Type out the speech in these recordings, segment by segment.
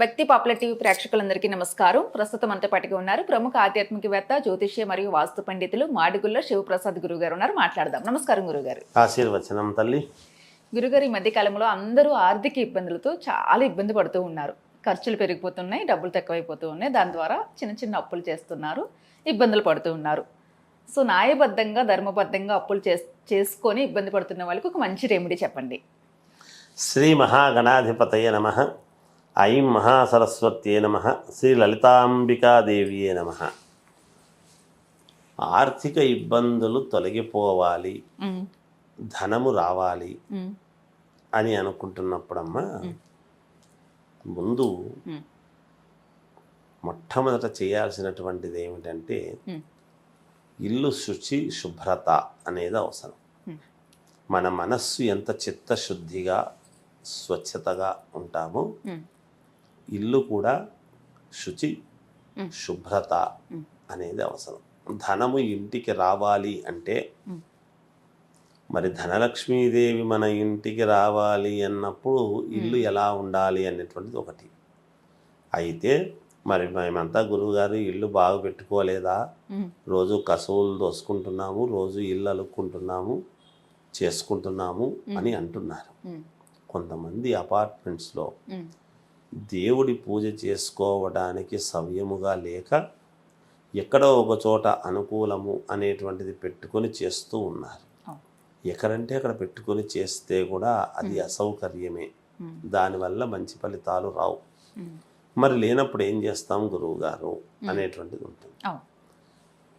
భక్తి popular TV ప్రేక్షకులందరికీ నమస్కారం. ప్రస్తుతం అంతా పట్టుకు ఉన్నారు ప్రముఖ ఆధ్యాత్మికవేత్త జ్యోతిష్య మరియు వాస్తు పండితులు మాడుగుల్ల శివప్రసాద్ గురువు గారు ఉన్నారు. మాట్లాడదాం. నమస్కారం గురుగారు. ఆశీర్వచనం తల్లి. గురుగారు ఈ మధ్య కాలంలో అందరూ ఆర్థిక ఇబ్బందులతో చాలా ఇబ్బంది పడుతూ ఉన్నారు. ఖర్చులు పెరిగిపోతున్నాయి డబ్బులు తక్కువైపోతూ ఉన్నాయి. దాని ద్వారా చిన్న చిన్న అప్పులు చేస్తున్నారు ఇబ్బందులు పడుతూ ఉన్నారు. సో న్యాయబద్ధంగా ధర్మబద్ధంగా అప్పులు చేస్ చేసుకొని ఇబ్బంది పడుతున్న వాళ్ళకి ఒక మంచి రెమెడీ చెప్పండి. శ్రీ మహాగణాధిపతయ నమ. ఐం మహాసరస్వత్యే నమ. శ్రీ లలితాంబికాదేవియే నమ. ఆర్థిక ఇబ్బందులు తొలగిపోవాలి. ధనము రావాలి. అని అనుకుంటున్నప్పుడమ్మా ముందు మొట్టమొదట చేయాల్సినటువంటిది ఏమిటంటే ఇల్లు శుచి శుభ్రత అనేది అవసరం. మన మనస్సు ఎంత చిత్తశుద్ధిగా స్వచ్ఛతగా ఉంటామో ఇల్లు కూడా శుచి. శుభ్రత. అనేది అవసరం. ధనము ఇంటికి రావాలి అంటే. మరి ధనలక్ష్మీదేవి మన ఇంటికి రావాలి అన్నప్పుడు ఇల్లు ఎలా ఉండాలి అనేటువంటిది ఒకటి. అయితే మరి మేమంతా గురువుగారు ఇల్లు బాగా పెట్టుకోలేదా? రోజు కసువులు దోసుకుంటున్నాము రోజు ఇల్లు అలుక్కుంటున్నాము చేసుకుంటున్నాము అని అంటున్నారు. కొంతమంది అపార్ట్మెంట్స్లో దేవుడి పూజ చేసుకోవడానికి సవ్యముగా లేక ఎక్కడో ఒక చోట అనుకూలము అనేటువంటిది పెట్టుకొని చేస్తూ ఉన్నారు. ఎక్కడంటే అక్కడ పెట్టుకొని చేస్తే కూడా అది అసౌకర్యమే. దానివల్ల మంచి ఫలితాలు రావు. మరి లేనప్పుడు ఏం చేస్తాం గురువు గారు అనేటువంటిది ఉంటుంది.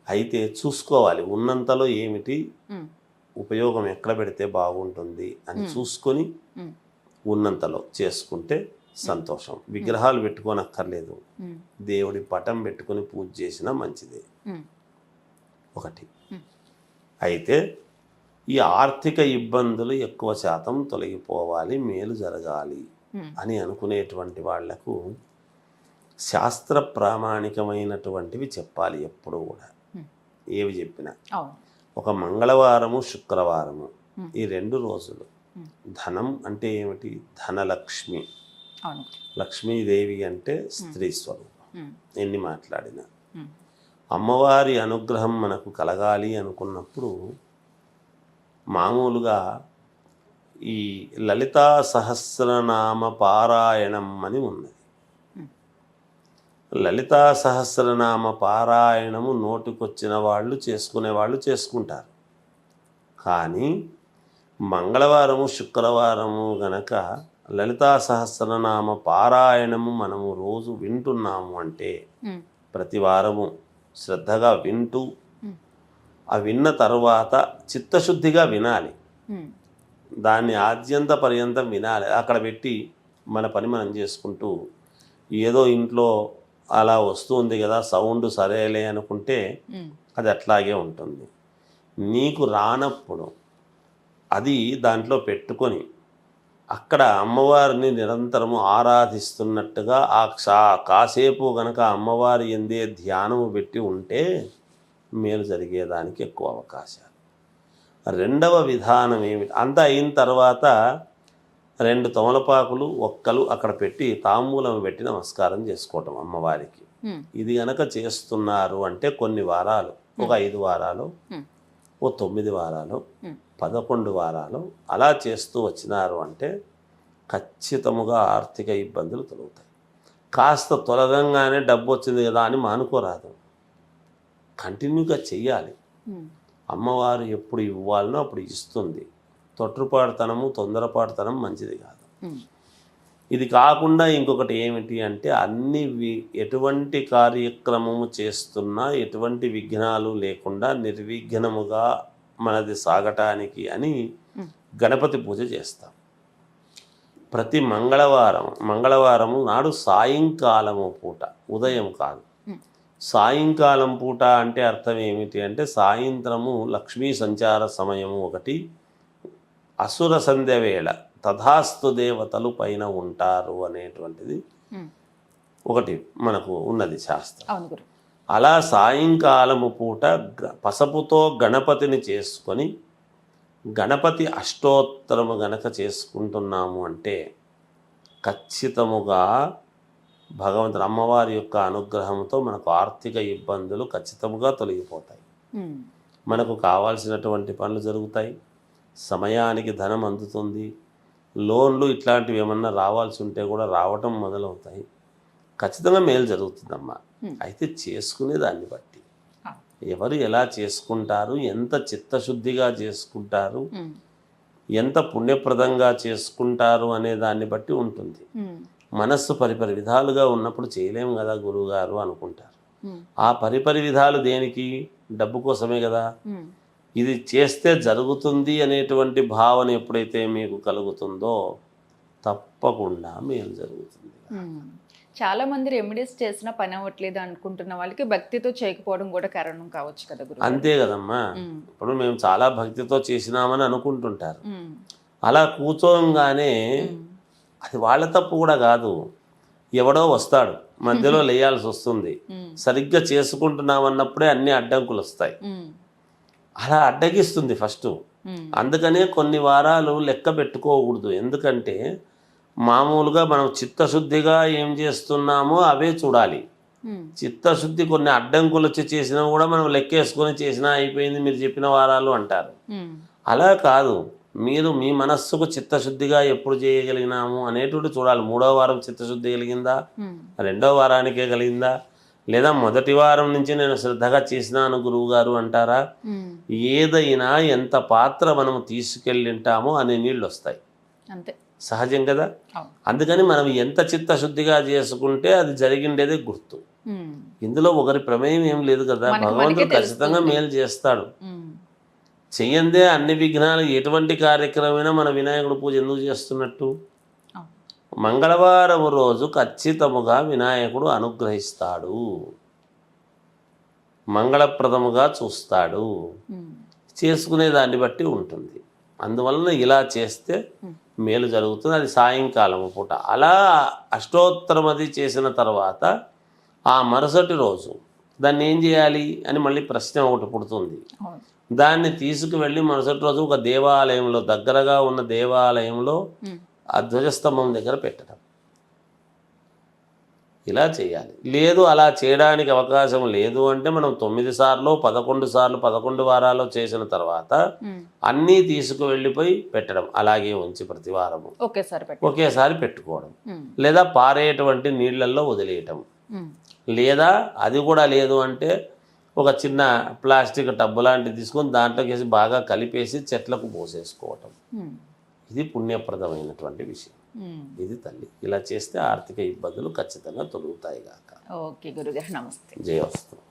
అయితే చూసుకోవాలి. ఉన్నంతలో ఏమిటి? ఉపయోగం ఎక్కడ పెడితే బాగుంటుంది అని చూసుకొని ఉన్నంతలో చేసుకుంటే సంతోషం. విగ్రహాలు పెట్టుకోనక్కర్లేదు. దేవుడి పటం పెట్టుకొని పూజ చేసినా మంచిదే. ఒకటి. అయితే ఈ ఆర్థిక ఇబ్బందులు ఎక్కువ శాతం తొలగిపోవాలి మేలు జరగాలి అని అనుకునేటువంటి వాళ్ళకు శాస్త్ర ప్రామాణికమైనటువంటివి చెప్పాలి ఎప్పుడు కూడా. ఏవి చెప్పినా. ఒక మంగళవారము శుక్రవారము. ఈ రెండు రోజులు. ధనం అంటే ఏమిటి? ధనలక్ష్మి. లక్ష్మీదేవి అంటే స్త్రీ స్వరూపం. ఎన్ని మాట్లాడినా. అమ్మవారి అనుగ్రహం మనకు కలగాలి అనుకున్నప్పుడు మామూలుగా ఈ లలితా సహస్రనామ పారాయణం అని ఉన్నది. లలితా సహస్రనామ పారాయణము నోటికొచ్చిన వాళ్ళు చేసుకునే వాళ్ళు చేసుకుంటారు. కానీ మంగళవారము శుక్రవారము గనక లలితా సహస్రనామ పారాయణము మనము రోజు వింటున్నాము అంటే ప్రతి వారము శ్రద్ధగా వింటూ ఆ విన్న తర్వాత చిత్తశుద్ధిగా వినాలి. దాన్ని ఆద్యంత పర్యంతం వినాలి. అక్కడ పెట్టి మన పని మనం చేసుకుంటూ ఏదో ఇంట్లో అలా వస్తుంది కదా సౌండ్ సరేలే అనుకుంటే అది అట్లాగే ఉంటుంది. నీకు రానప్పుడు అది దాంట్లో పెట్టుకొని అక్కడ అమ్మవారిని నిరంతరము ఆరాధిస్తున్నట్టుగా ఆ క్షా కాసేపు గనక అమ్మవారి ఎందే ధ్యానము పెట్టి ఉంటే మేలు జరిగేదానికి ఎక్కువ అవకాశాలు. రెండవ విధానం ఏమిటి? అంతా అయిన తర్వాత రెండు తమలపాకులు ఒక్కలు అక్కడ పెట్టి తాంబూలం పెట్టి నమస్కారం చేసుకోవటం అమ్మవారికి. ఇది గనక చేస్తున్నారు అంటే కొన్ని వారాలు ఒక ఐదు వారాలు ఓ తొమ్మిది వారాలు పదకొండు వారాలు అలా చేస్తూ వచ్చినారు అంటే ఖచ్చితముగా ఆర్థిక ఇబ్బందులు తొలగుతాయి. కాస్త తొలగంగానే డబ్బు వచ్చింది కదా అని మానుకోరాదు. కంటిన్యూగా చెయ్యాలి. అమ్మవారు ఎప్పుడు ఇవ్వాలనో అప్పుడు ఇస్తుంది. తొట్టుపాటుతనము తొందరపాటుతనం మంచిది కాదు. ఇది కాకుండా ఇంకొకటి ఏమిటి అంటే అన్ని వి ఎటువంటి కార్యక్రమము చేస్తున్నా ఎటువంటి విఘ్నాలు లేకుండా నిర్విఘ్నముగా మనది సాగటానికి అని గణపతి పూజ చేస్తాం. ప్రతి మంగళవారం మంగళవారము నాడు సాయంకాలము పూట ఉదయం కాదు. సాయంకాలం పూట అంటే అర్థం ఏమిటి అంటే సాయంత్రము లక్ష్మీ సంచార సమయము ఒకటి. అసుర సంధ్య వేళ తథాస్తు దేవతలు పైన ఉంటారు అనేటువంటిది ఒకటి మనకు ఉన్నది శాస్త్రం. అవును గురు. అలా సాయంకాలము పూట గ- పసపుతో గణపతిని చేసుకొని గణపతి అష్టోత్తరము గనక చేసుకుంటున్నాము అంటే ఖచ్చితముగా భగవంతుడు అమ్మవారి యొక్క అనుగ్రహంతో మనకు ఆర్థిక ఇబ్బందులు ఖచ్చితంగా తొలగిపోతాయి. మనకు కావాల్సినటువంటి పనులు జరుగుతాయి. సమయానికి ధనం అందుతుంది. లోన్లు ఇట్లాంటివి ఏమన్నా రావాల్సి ఉంటే కూడా రావటం మొదలవుతాయి. ఖచ్చితంగా మేలు జరుగుతుందమ్మా. అయితే చేసుకునే దాన్ని బట్టి. ఎవరు ఎలా చేసుకుంటారు ఎంత చిత్తశుద్ధిగా చేసుకుంటారు ఎంత పుణ్యప్రదంగా చేసుకుంటారు అనే దాన్ని బట్టి ఉంటుంది. మనస్సు పరిపరి విధాలుగా ఉన్నప్పుడు చేయలేము కదా గురువుగారు అనుకుంటారు. ఆ పరిపరి విధాలు దేనికి? డబ్బు కోసమే కదా. ఇది చేస్తే జరుగుతుంది అనేటువంటి భావన ఎప్పుడైతే మీకు కలుగుతుందో తప్పకుండా మేలు జరుగుతుంది. ఉమ్. చాలా మంది రెమెడీస్ చేసినా పని అవ్వట్లేదు అనుకుంటున్న వాళ్ళకి భక్తితో చేయకపోవడం కూడా కారణం కావచ్చు కదా గురు అంతే కదమ్మా. ఇప్పుడు మేము చాలా భక్తితో చేసినామని అనుకుంటుంటారు. అలా కూర్చోగానే అది వాళ్ళ తప్పు కూడా కాదు. ఎవడో వస్తాడు. మధ్యలో లేయాల్సి వస్తుంది. సరిగ్గా చేసుకుంటున్నామన్నప్పుడే అన్ని అడ్డంకులు వస్తాయి. అలా అడ్డగిస్తుంది ఫస్ట్. అందుకనే కొన్ని వారాలు లెక్క పెట్టుకోకూడదు. ఎందుకంటే మామూలుగా మనం చిత్తశుద్ధిగా ఏం చేస్తున్నామో అవే చూడాలి. చిత్తశుద్ధి కొన్ని అడ్డంకులు వచ్చి చేసినా కూడా మనం లెక్కేసుకొని చేసినా అయిపోయింది మీరు చెప్పిన వారాలు అంటారు. అలా కాదు. మీరు మీ మనస్సుకు చిత్తశుద్ధిగా ఎప్పుడు చేయగలిగినాము అనేటువంటి చూడాలి. మూడో వారం చిత్తశుద్ధి కలిగిందా? రెండో వారానికే కలిగిందా? లేదా మొదటి వారం నుంచి నేను శ్రద్ధగా చేసినాను గురువు గారు అంటారా? ఏదైనా ఎంత పాత్ర మనం తీసుకెళ్ళింటామో అన్ని నీళ్ళు వస్తాయి. అంతే. సహజం కదా. అందుకని మనం ఎంత చిత్తశుద్ధిగా చేసుకుంటే అది జరిగిండేదే గుర్తు. ఇందులో ఒకరి ప్రమేయం ఏం లేదు కదా? భగవంతుడు ఖచ్చితంగా మేలు చేస్తాడు. చెయ్యందే అన్ని విఘ్నాలు. ఎటువంటి కార్యక్రమమైనా మన వినాయకుడు పూజ ఎందుకు చేస్తున్నట్టు. మంగళవారం రోజు ఖచ్చితముగా వినాయకుడు అనుగ్రహిస్తాడు. మంగళప్రదముగా చూస్తాడు. చేసుకునే దాన్ని బట్టి ఉంటుంది. అందువలన ఇలా చేస్తే మేలు జరుగుతుంది. అది సాయంకాలం పూట. అలా అష్టోత్తరమది చేసిన తర్వాత ఆ మరుసటి రోజు దాన్ని ఏం చేయాలి అని మళ్ళీ ప్రశ్న ఒకటి పుడుతుంది. దాన్ని తీసుకువెళ్ళి మరుసటి రోజు ఒక దేవాలయంలో దగ్గరగా ఉన్న దేవాలయంలో ఆ ధ్వజస్తంభం దగ్గర పెట్టడం. ఇలా చేయాలి. లేదు అలా చేయడానికి అవకాశం లేదు అంటే మనం తొమ్మిది సార్లు పదకొండు సార్లు పదకొండు వారాలు చేసిన తర్వాత అన్నీ తీసుకువెళ్ళిపోయి పెట్టడం. అలాగే ఉంచి ప్రతి వారము. ఒకేసారి పెట్టి ఒకేసారి పెట్టుకోవడం. లేదా పారేటువంటి నీళ్ళల్లో వదిలేయటం. లేదా అది కూడా లేదు అంటే ఒక చిన్న ప్లాస్టిక్ టబ్బు లాంటిది తీసుకొని దాంట్లోకి వేసి బాగా కలిపేసి చెట్లకు పోసేసుకోవటం. ఇది పుణ్యప్రదమైనటువంటి విషయం. ఇది తల్లి. ఇలా చేస్తే ఆర్థిక ఇబ్బందులు ఖచ్చితంగా తొలుగుతాయి గాక. ఓకే గురుగారు నమస్తే. జయవస్తు